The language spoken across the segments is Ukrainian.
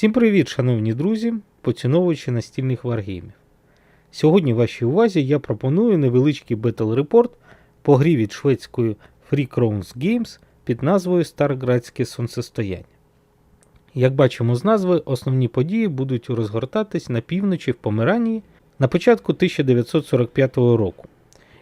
Всім привіт, шановні друзі, поціновувачі настільних варгеймів. Сьогодні вашій увазі я пропоную невеличкий Report по грі від шведської Free Crowns Games під назвою Старградське сонцестояння. Як бачимо з назви, основні події будуть розгортатись на півночі в Померанії на початку 1945 року.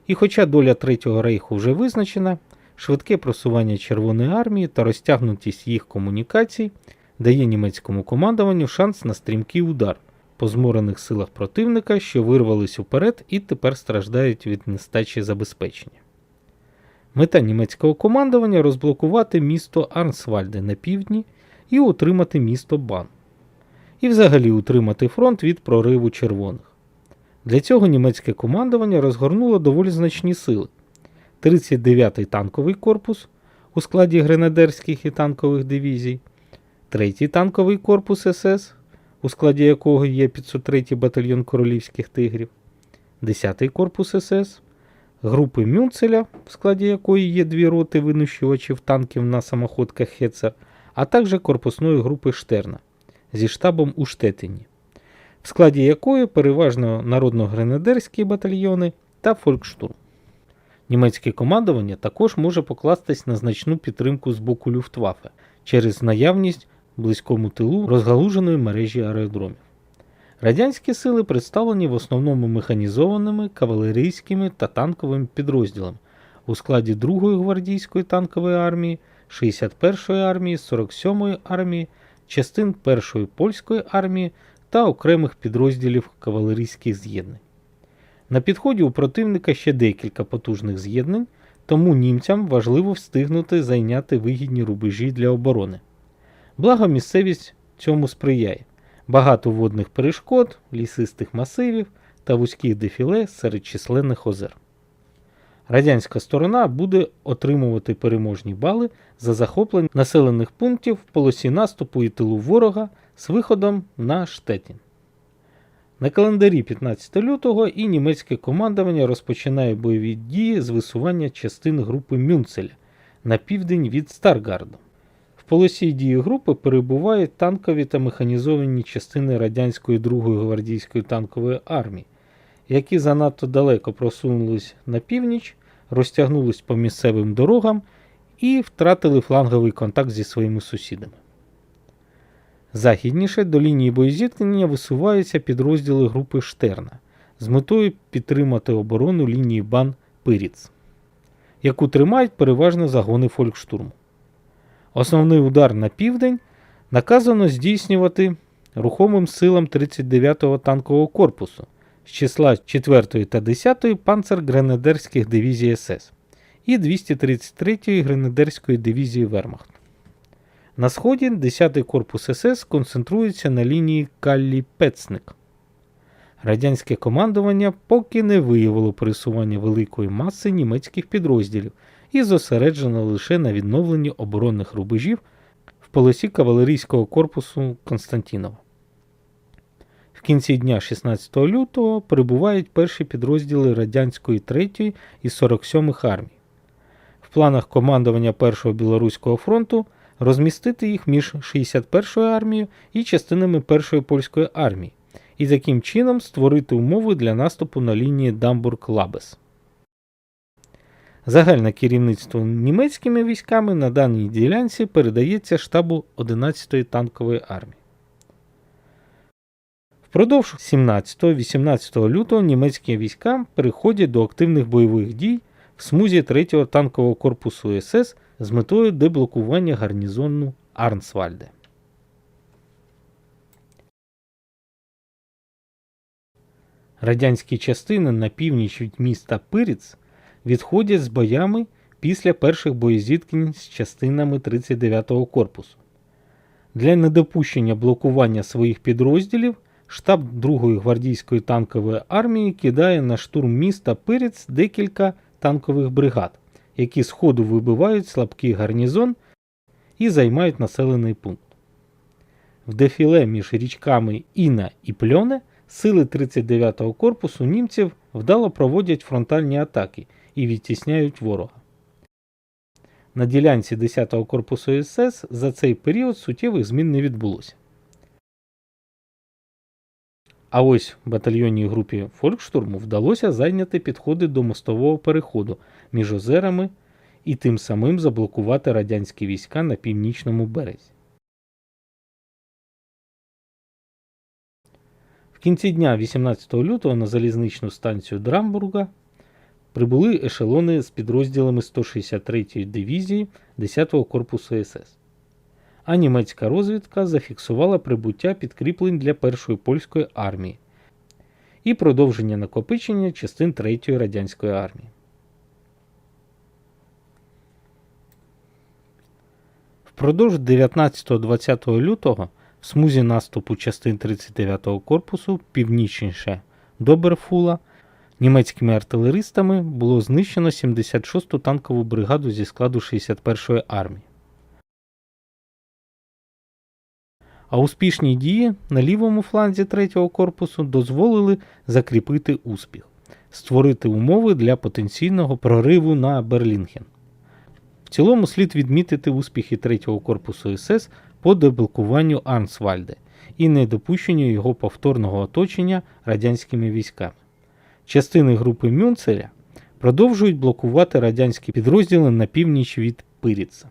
І хоча доля Третього рейху вже визначена, швидке просування Червоної армії та розтягнутість їх комунікацій дає німецькому командуванню шанс на стрімкий удар по зморених силах противника, що вирвались уперед і тепер страждають від нестачі забезпечення. Мета німецького командування розблокувати місто Арнсвальде на півдні і утримати місто Бан. І взагалі утримати фронт від прориву червоних. Для цього німецьке командування розгорнуло доволі значні сили. 39-й танковий корпус у складі гренадерських і танкових дивізій, 3-й танковий корпус СС, у складі якого є 503-й батальйон королівських тигрів, 10-й корпус СС, групи Мюнцеля, в складі якої є дві роти винищувачів танків на самоходках Хецер, а також корпусної групи Штерна зі штабом у Штетині, в складі якої переважно народно-гренадерські батальйони та Фолькштурм. Німецьке командування також може покластись на значну підтримку з боку Люфтваффе через наявність близькому тилу розгалуженої мережі аеродромів. Радянські сили представлені в основному механізованими кавалерійськими та танковими підрозділами у складі 2-ї гвардійської танкової армії, 61-ї армії, 47-ї армії, частин 1-ї польської армії та окремих підрозділів кавалерійських з'єднань. На підході у противника ще декілька потужних з'єднань, тому німцям важливо встигнути зайняти вигідні рубежі для оборони. Благо місцевість цьому сприяє. Багато водних перешкод, лісистих масивів та вузьких дефіле серед численних озер. Радянська сторона буде отримувати переможні бали за захоплення населених пунктів в полосі наступу і тилу ворога з виходом на Штетін. На календарі 15 лютого і німецьке командування розпочинає бойові дії з висування частин групи Мюнцеля на південь від Старгарду. Полосі дії групи перебувають танкові та механізовані частини радянської 2-ї гвардійської танкової армії, які занадто далеко просунулись на північ, розтягнулись по місцевим дорогам і втратили фланговий контакт зі своїми сусідами. Західніше до лінії боєзіткнення висуваються підрозділи групи Штерна з метою підтримати оборону лінії бан Пиріц, яку тримають переважно загони Фолькштурму. Основний удар на південь наказано здійснювати рухомим силам 39-го танкового корпусу з числа 4 та 10 панцергренадерських дивізій СС і 233-ї гренадерської дивізії Вермахт. На сході 10-й корпус СС концентрується на лінії Каллі-Пецник. Радянське командування поки не виявило пересування великої маси німецьких підрозділів і зосереджено лише на відновленні оборонних рубежів в полосі кавалерійського корпусу Константінова. В кінці дня 16 лютого прибувають перші підрозділи радянської 3 і 47 армій. В планах командування Першого Білоруського фронту розмістити їх між 61-ю армією і частинами Першої польської армії, і таким чином створити умови для наступу на лінії Дамбург-Лабес. Загальне керівництво німецькими військами на даній ділянці передається штабу 11-ї танкової армії. Впродовж 17-18 лютого німецькі війська переходять до активних бойових дій в смузі 3-го танкового корпусу СС з метою деблокування гарнізону Арнсвальде. Радянські частини на північ від міста Пиріц відходять з боями після перших боєзіткнень з частинами 39-го корпусу. Для недопущення блокування своїх підрозділів штаб 2-ї гвардійської танкової армії кидає на штурм міста Пиріц декілька танкових бригад, які з ходу вибивають слабкий гарнізон і займають населений пункт. В дефіле між річками Іна і Пльоне сили 39-го корпусу німців вдало проводять фронтальні атаки і відтісняють ворога. На ділянці 10-го корпусу СС за цей період суттєвих змін не відбулося. А ось батальйонній групі Фолькштурму вдалося зайняти підходи до мостового переходу між озерами і тим самим заблокувати радянські війська на північному березі. В кінці дня 18 лютого на залізничну станцію Драмбурга прибули ешелони з підрозділами 163-ї дивізії 10-го корпусу СС. А німецька розвідка зафіксувала прибуття підкріплень для першої польської армії і продовження накопичення частин 3-ї радянської армії. Впродовж 19-20 лютого в смузі наступу частин 39-го корпусу північніше Доберфула німецькими артилеристами було знищено 76-ту танкову бригаду зі складу 61-ї армії. А успішні дії на лівому фланзі 3-го корпусу дозволили закріпити успіх, створити умови для потенційного прориву на Берлінген. В цілому слід відмітити успіхи 3-го корпусу СС по деблокуванню Арнсвальде і недопущенню його повторного оточення радянськими військами. Частини групи Мюнцеля продовжують блокувати радянські підрозділи на північ від Пиріца.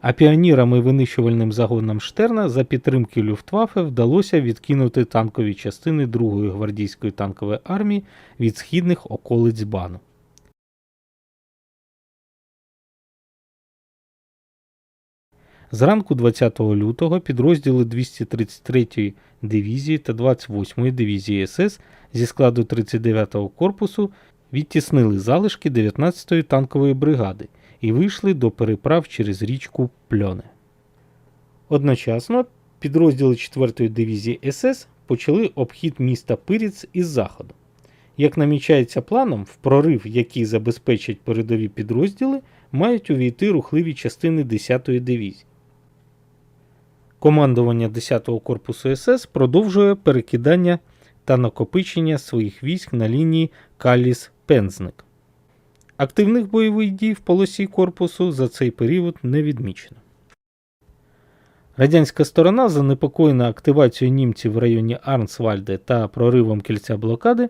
А піонірам і винищувальним загонам Штерна за підтримки Люфтваффе вдалося відкинути танкові частини 2-ї гвардійської танкової армії від східних околиць Бану. Зранку 20 лютого підрозділи 233-ї дивізії та 28-ї дивізії СС зі складу 39-го корпусу відтіснили залишки 19-ї танкової бригади і вийшли до переправ через річку Пльоне. Одночасно підрозділи 4-ї дивізії СС почали обхід міста Пиріц із заходу. Як намічається планом, в прорив, який забезпечать передові підрозділи, мають увійти рухливі частини 10-ї дивізії. Командування 10-го корпусу СС продовжує перекидання та накопичення своїх військ на лінії Каліс-Пензник. Активних бойових дій в полосі корпусу за цей період не відмічено. Радянська сторона, занепокоєна активацією німців в районі Арнсвальде та проривом кільця блокади,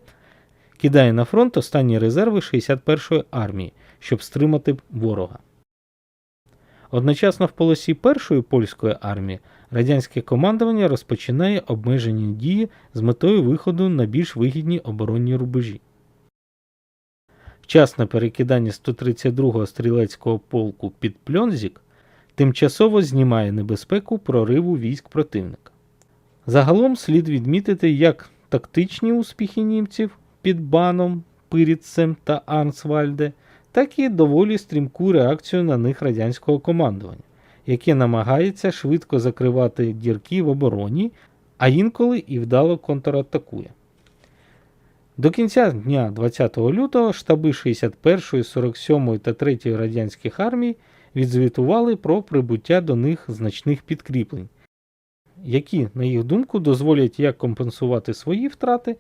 кидає на фронт останні резерви 61-ї армії, щоб стримати ворога. Одночасно в полосі першої польської армії радянське командування розпочинає обмежені дії з метою виходу на більш вигідні оборонні рубежі. Вчасне перекидання 132-го стрілецького полку під Пльонзік тимчасово знімає небезпеку прориву військ противника. Загалом слід відмітити як тактичні успіхи німців під Баном, Пиріцем та Арнсвальде, так і доволі стрімку реакцію на них радянського командування, яке намагається швидко закривати дірки в обороні, а інколи і вдало контратакує. До кінця дня 20 лютого штаби 61, 47 та 3 радянських армій відзвітували про прибуття до них значних підкріплень, які, на їх думку, дозволять як компенсувати свої втрати,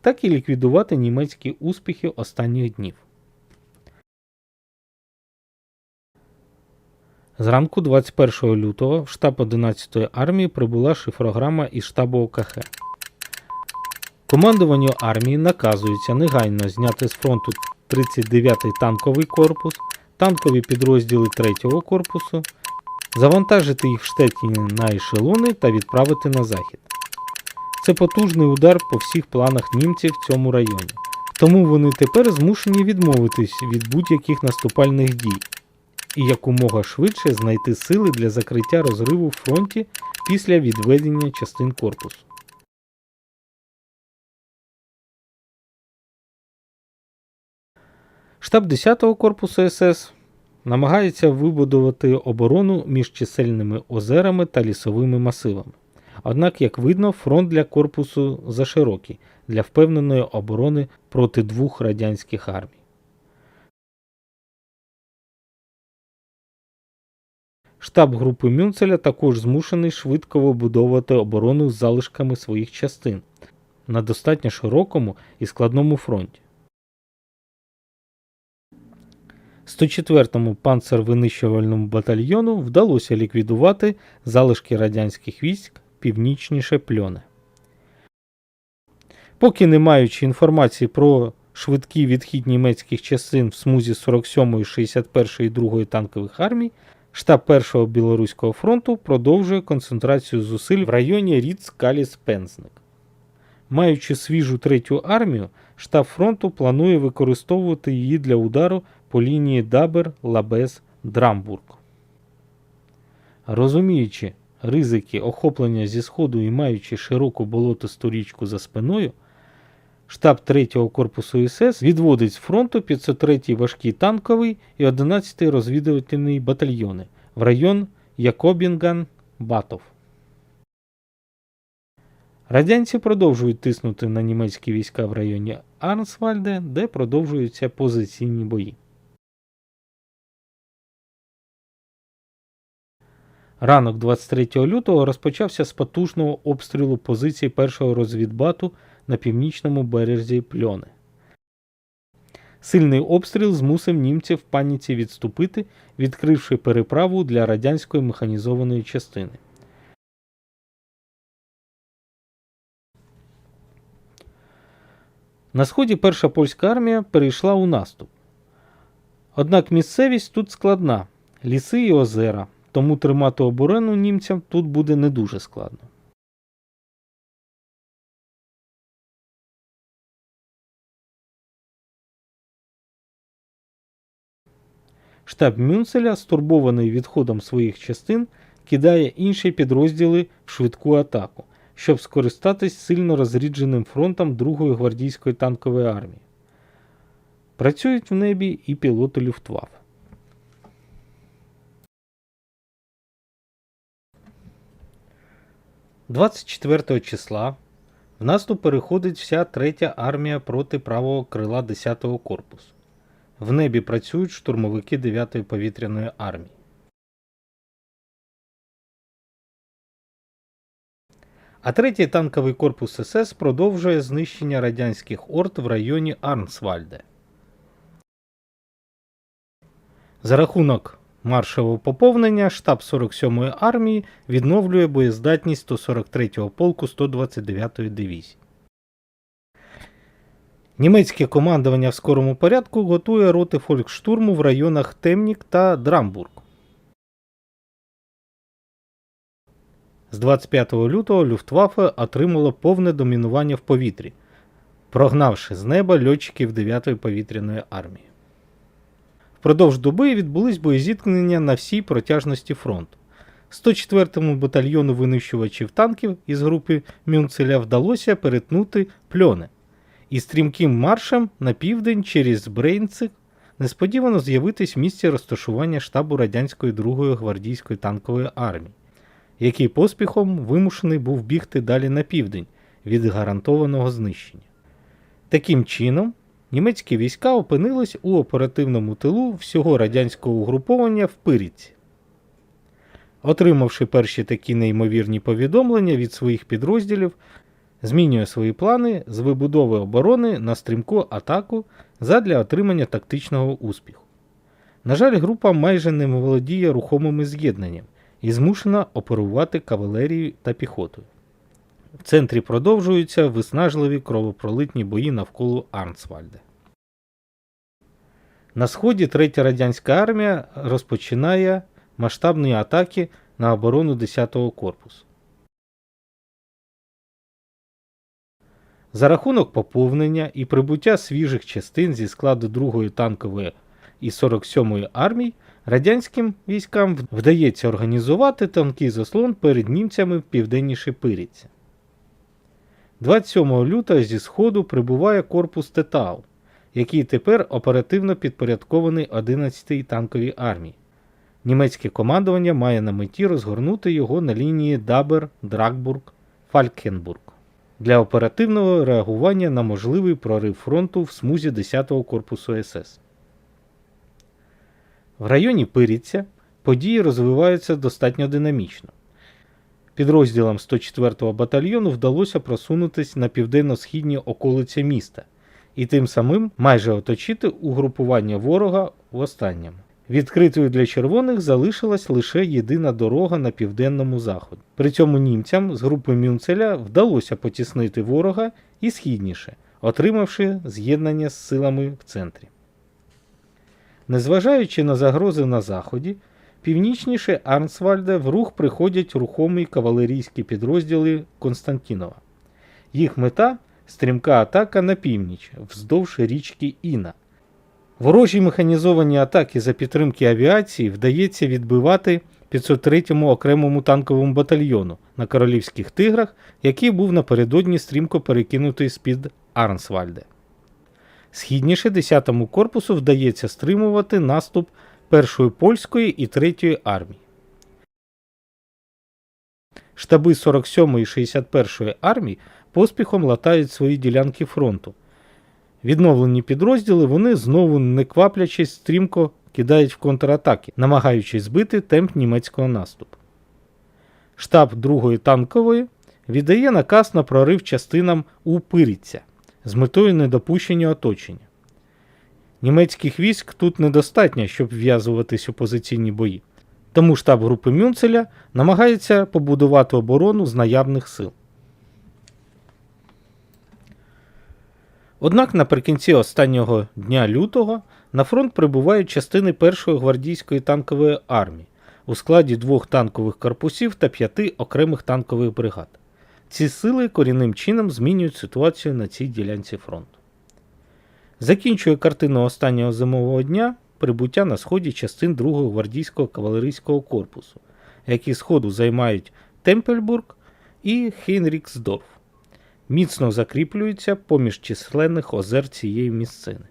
так і ліквідувати німецькі успіхи останніх днів. Зранку 21 лютого в штаб 11-ї армії прибула шифрограма із штабу ОКХ. Командуванню армії наказується негайно зняти з фронту 39-й танковий корпус, танкові підрозділи 3-го корпусу, завантажити їх в Штетіні на ешелони та відправити на захід. Це потужний удар по всіх планах німців в цьому районі, тому вони тепер змушені відмовитись від будь-яких наступальних дій і якомога швидше знайти сили для закриття розриву в фронті після відведення частин корпусу. Штаб 10-го корпусу СС намагається вибудувати оборону між чисельними озерами та лісовими масивами. Однак, як видно, фронт для корпусу заширокий для впевненої оборони проти двох радянських армій. Штаб групи Мюнцеля також змушений швидко вибудовувати оборону з залишками своїх частин на достатньо широкому і складному фронті. 104-му панцервинищувальному батальйону вдалося ліквідувати залишки радянських військ північніше пльони. Поки не маючи інформації про швидкий відхід німецьких частин в смузі 47-ї, 61-ї і 2-ї танкових армій, штаб 1-го Білоруського фронту продовжує концентрацію зусиль в районі ріц каліс пензник Маючи свіжу третю армію, штаб фронту планує використовувати її для удару по лінії Дабер, Лабес, Драмбург. Розуміючи ризики охоплення зі сходу і маючи широку болотисту річку за спиною, штаб 3-го корпусу СС відводить з фронту 503-й важкий танковий і 11-й розвідувальний батальйони в район Якобінган-Батов. Радянці продовжують тиснути на німецькі війська в районі Арнсвальде, де продовжуються позиційні бої. Ранок 23 лютого розпочався з потужного обстрілу позицій першого розвідбату на північному березі Пльони. Сильний обстріл змусив німців в паніці відступити, відкривши переправу для радянської механізованої частини. На сході перша польська армія перейшла у наступ. Однак місцевість тут складна ліси і озера, тому тримати оборону німцям тут буде не дуже складно. Штаб Мюнцеля, стурбований відходом своїх частин, кидає інші підрозділи в швидку атаку, щоб скористатись сильно розрідженим фронтом 2-ї гвардійської танкової армії. Працюють в небі і пілоти Люфтваффе. – 24 числа в наступ переходить вся третя армія проти правого крила 10-го корпусу. В небі працюють штурмовики 9-ї повітряної армії. А третій танковий корпус СС продовжує знищення радянських орд в районі Арнсвальде. За рахунок маршового поповнення штаб 47-ї армії відновлює боєздатність 143-го полку 129-ї дивізії. Німецьке командування в скорому порядку готує роти фолькштурму в районах Темнік та Драмбург. З 25 лютого Люфтваффе отримало повне домінування в повітрі, прогнавши з неба льотчиків 9-ї повітряної армії. Впродовж доби відбулись боєзіткнення на всій протяжності фронту. 104-му батальйону винищувачів танків із групи Мюнцеля вдалося перетнути пльони і стрімким маршем на південь через Брейнцик несподівано з'явитись в місці розташування штабу радянської 2-ї гвардійської танкової армії, який поспіхом вимушений був бігти далі на південь від гарантованого знищення. Таким чином, німецькі війська опинились у оперативному тилу всього радянського угруповання в Пиріці. Отримавши перші такі неймовірні повідомлення від своїх підрозділів, змінює свої плани з вибудови оборони на стрімку атаку задля отримання тактичного успіху. На жаль, група майже не володіє рухомими з'єднанням і змушена оперувати кавалерією та піхотою. В центрі продовжуються виснажливі кровопролитні бої навколо Арнсвальде. На сході Третя радянська армія розпочинає масштабні атаки на оборону 10-го корпусу. За рахунок поповнення і прибуття свіжих частин зі складу 2-ї танкової і 47-ї армій радянським військам вдається організувати тонкий заслон перед німцями в південнішій Пиріці. 27 лютого зі сходу прибуває корпус Тетау, який тепер оперативно підпорядкований 11-й танковій армії. Німецьке командування має на меті розгорнути його на лінії Дабер, Дракбург, Фалькенбург для оперативного реагування на можливий прорив фронту в смузі 10-го корпусу СС. В районі Пиріця події розвиваються достатньо динамічно. Підрозділам 104-го батальйону вдалося просунутися на південно-східні околиці міста і тим самим майже оточити угрупування ворога в останньому. Відкритою для червоних залишилась лише єдина дорога на південному заході. При цьому німцям з групи Мюнцеля вдалося потіснити ворога і східніше, отримавши з'єднання з силами в центрі. Незважаючи на загрози на заході, північніше Арнсвальда в рух приходять рухомі кавалерійські підрозділи Константінова. Їх мета стрімка атака на північ вздовж річки Іна. Ворожі механізовані атаки за підтримки авіації вдається відбивати 503-му окремому танковому батальйону на королівських тиграх, який був напередодні стрімко перекинутий з-під Арнсвальде. Східніше 10-му корпусу вдається стримувати наступ першої польської і 3-ї армії. Штаби 47-ї і 61-ї армії поспіхом латають свої ділянки фронту. Відновлені підрозділи вони знову не кваплячись стрімко кидають в контратаки, намагаючись збити темп німецького наступу. Штаб 2-ї танкової віддає наказ на прорив частинам у Пиріця з метою недопущення оточення. Німецьких військ тут недостатньо, щоб вв'язуватись позиційні бої, тому штаб групи Мюнцеля намагається побудувати оборону з наявних сил. Однак наприкінці останнього дня лютого на фронт прибувають частини першої гвардійської танкової армії у складі двох танкових корпусів та п'яти окремих танкових бригад. Ці сили корінним чином змінюють ситуацію на цій ділянці фронту. Закінчує картину останнього зимового дня прибуття на сході частин 2-го гвардійського кавалерійського корпусу, які сходу займають Темпельбург і Хейнріксдорф міцно закріплюються поміж численних озер цієї місцини.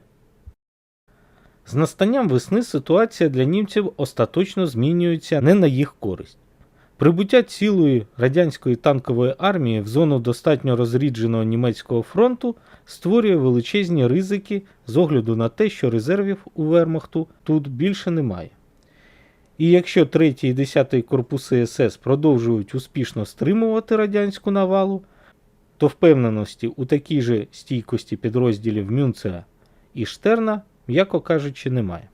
З настанням весни ситуація для німців остаточно змінюється не на їх користь. Прибуття цілої радянської танкової армії в зону достатньо розрідженого німецького фронту створює величезні ризики з огляду на те, що резервів у Вермахту тут більше немає. І якщо 3 і 10 корпуси СС продовжують успішно стримувати радянську навалу, то впевненості у такій же стійкості підрозділів Мюнцера і Штерна, м'яко кажучи, немає.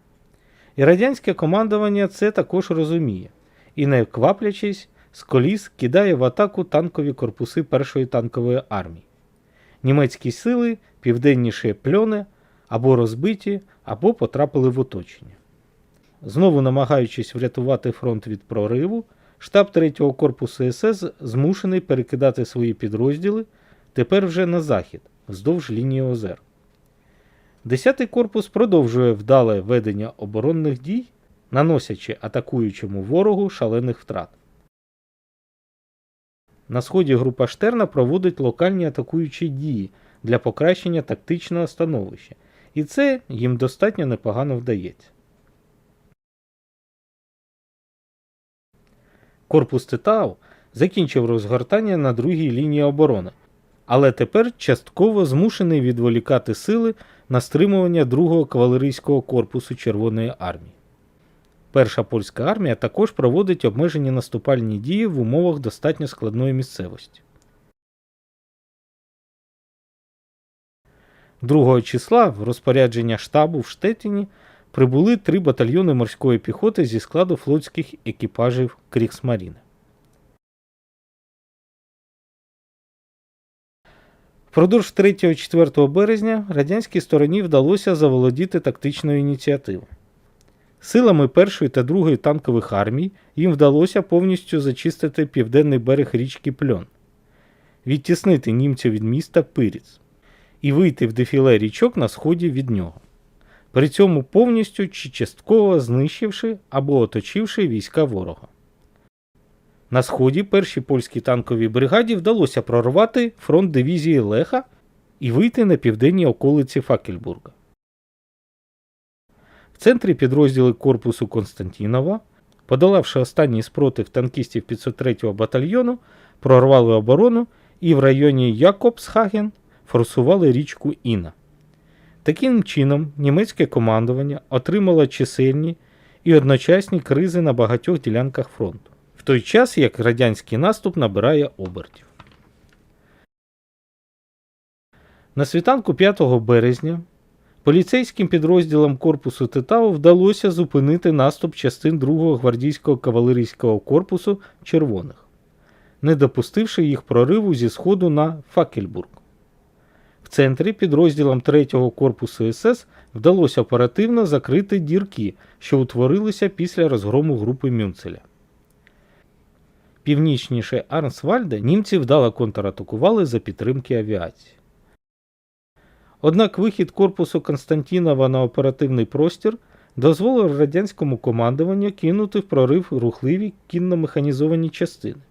І радянське командування це також розуміє і, не кваплячись, з коліс кидає в атаку танкові корпуси першої танкової армії. Німецькі сили південніше пльони або розбиті, або потрапили в оточення. Знову намагаючись врятувати фронт від прориву, штаб 3-го корпусу СС змушений перекидати свої підрозділи тепер вже на захід, вздовж лінії озер. 10-й корпус продовжує вдале ведення оборонних дій, наносячи атакуючому ворогу шалених втрат. На сході група Штерна проводить локальні атакуючі дії для покращення тактичного становища, і це їм достатньо непогано вдається. Корпус Титау закінчив розгортання на другій лінії оборони, але тепер частково змушений відволікати сили на стримування другого кавалерійського корпусу Червоної армії. Перша польська армія також проводить обмежені наступальні дії в умовах достатньо складної місцевості. 2 числа в розпорядження штабу в Штетіні прибули три батальйони морської піхоти зі складу флотських екіпажів Кріксмаріни. Впродовж 3-4 березня радянській стороні вдалося заволодіти тактичною ініціативою. Силами першої та другої танкових армій їм вдалося повністю зачистити південний берег річки Пльон, відтіснити німців від міста Пиріц і вийти в дефіле річок на сході від нього, при цьому повністю чи частково знищивши або оточивши війська ворога. На сході першій польській танковій бригаді вдалося прорвати фронт дивізії Леха і вийти на південні околиці Факельбурга. Центрі підрозділи корпусу Константінова, подолавши останній спротив танкістів 503-го батальйону, прорвали оборону і в районі Якобсхаген форсували річку Іна. Таким чином, німецьке командування отримало чисельні і одночасні кризи на багатьох ділянках фронту, в той час як радянський наступ набирає обертів. На світанку 5 березня поліцейським підрозділам корпусу Титау вдалося зупинити наступ частин 2-го гвардійського кавалерійського корпусу червоних, не допустивши їх прориву зі сходу на Факельбург. В центрі підрозділам 3-го корпусу СС вдалося оперативно закрити дірки, що утворилися після розгрому групи Мюнцеля. Північніше Арнсвальда німці вдало контратакували за підтримки авіації. Однак вихід корпусу Константінова на оперативний простір дозволив радянському командуванню кинути в прорив рухливі кінно-механізовані частини.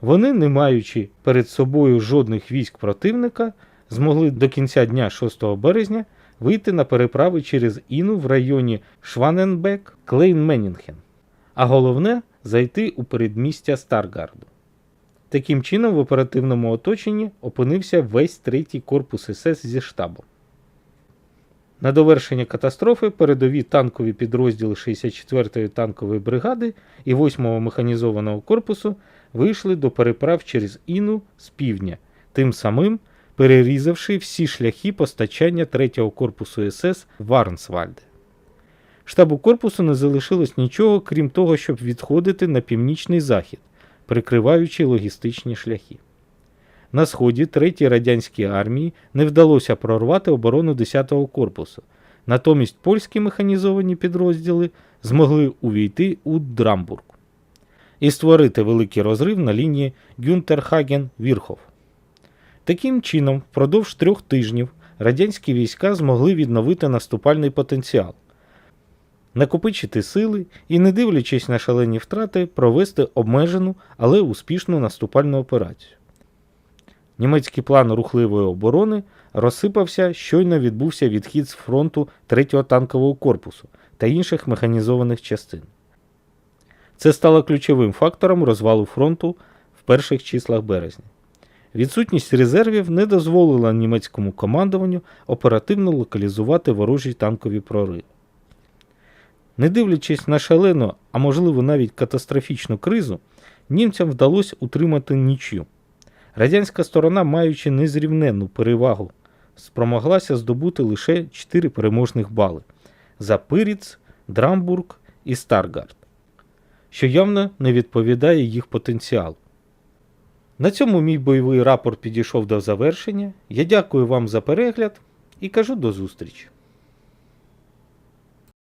Вони, не маючи перед собою жодних військ противника, змогли до кінця дня 6 березня вийти на переправи через Іну в районі Шваненбек, Клейн-Менінген, а головне зайти у передмістя Старгарду. Таким чином, в оперативному оточенні опинився весь третій корпус СС зі штабом. На довершення катастрофи передові танкові підрозділи 64-ї танкової бригади і 8-го механізованого корпусу вийшли до переправ через Іну з півдня, тим самим перерізавши всі шляхи постачання 3-го корпусу СС в Арнсвальде. Штабу корпусу не залишилось нічого, крім того, щоб відходити на північний захід, прикриваючи логістичні шляхи. На сході 3-й радянській армії не вдалося прорвати оборону 10-го корпусу. Натомість польські механізовані підрозділи змогли увійти у Драмбург і створити великий розрив на лінії Гюнтерхаген-Вірхов. Таким чином, впродовж трьох тижнів радянські війська змогли відновити наступальний потенціал, накопичити сили і, не дивлячись на шалені втрати, провести обмежену, але успішну наступальну операцію. Німецький план рухливої оборони розсипався, щойно відбувся відхід з фронту 3-го танкового корпусу та інших механізованих частин. Це стало ключовим фактором розвалу фронту в перших числах березня. Відсутність резервів не дозволила німецькому командуванню оперативно локалізувати ворожі танкові прориви. Не дивлячись на шалену, а можливо навіть катастрофічну кризу, німцям вдалося утримати нічю. Радянська сторона, маючи незрівненну перевагу, спромоглася здобути лише 4 переможних бали за Пиріц, Драмбург і Старгард, що явно не відповідає їх потенціалу. На цьому мій бойовий рапорт підійшов до завершення. Я дякую вам за перегляд і кажу до зустрічі.